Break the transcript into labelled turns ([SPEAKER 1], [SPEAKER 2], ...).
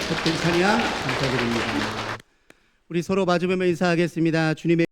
[SPEAKER 1] 같은 찬양 감사드립니다. 우리 서로 마주보며 인사하겠습니다. 주님의